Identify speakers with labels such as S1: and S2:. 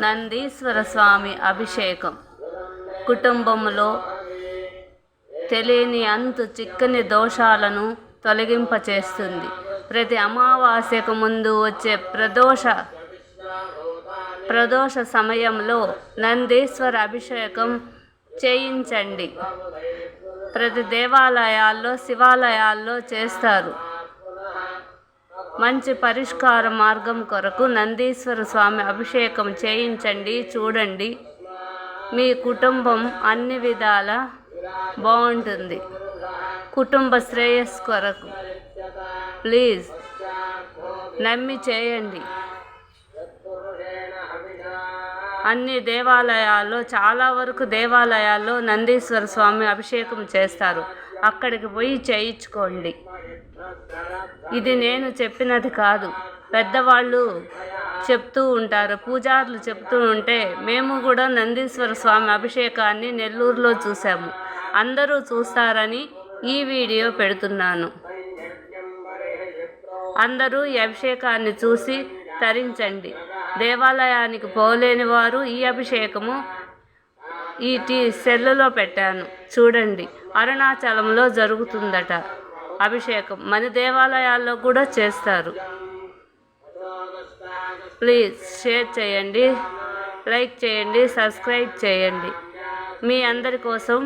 S1: నందీశ్వర స్వామి అభిషేకం. కుటుంబంలో తెలియని అంతు చిక్కని దోషాలను తొలగింపచేస్తుంది. ప్రతి అమావాస్యకు ముందు వచ్చే ప్రదోష ప్రదోష సమయంలో నందీశ్వర అభిషేకం చేయించండి. ప్రతి దేవాలయాల్లో శివాలయాల్లో చేస్తారు. మంచి పరిష్కార మార్గం కొరకు నందీశ్వర స్వామి అభిషేకం చేయించండి చూడండి. మీ కుటుంబం అన్ని విధాల బాగుంటుంది. కుటుంబ శ్రేయస్ కొరకు. ప్లీజ్ నమ్మి చేయండి. అన్ని దేవాలయాల్లో చాలా వరకు దేవాలయాల్లో నందీశ్వర స్వామి అభిషేకం చేస్తారు. అక్కడికి పోయి చేయించుకోండి. ఇది నేను చెప్పినది కాదు. పెద్దవాళ్ళు చెప్తూ ఉంటారు పూజారులు చెప్తూ ఉంటే మేము కూడా నందీశ్వర స్వామి అభిషేకాన్ని నెల్లూరులో చూసాము అందరూ చూస్తారని ఈ వీడియో పెడుతున్నాను. అందరూ ఈ అభిషేకాన్ని చూసి తరించండి. దేవాలయానికి పోలేని వారు ఈ అభిషేకము ఈ టీ సెల్లులో పెట్టాను. చూడండి అరుణాచలంలో జరుగుతుందట అభిషేకం. మన దేవాలయాల్లో కూడా చేస్తారు. ప్లీజ్ షేర్ చేయండి లైక్ చేయండి సబ్స్క్రైబ్ చేయండి. మీ అందరి కోసం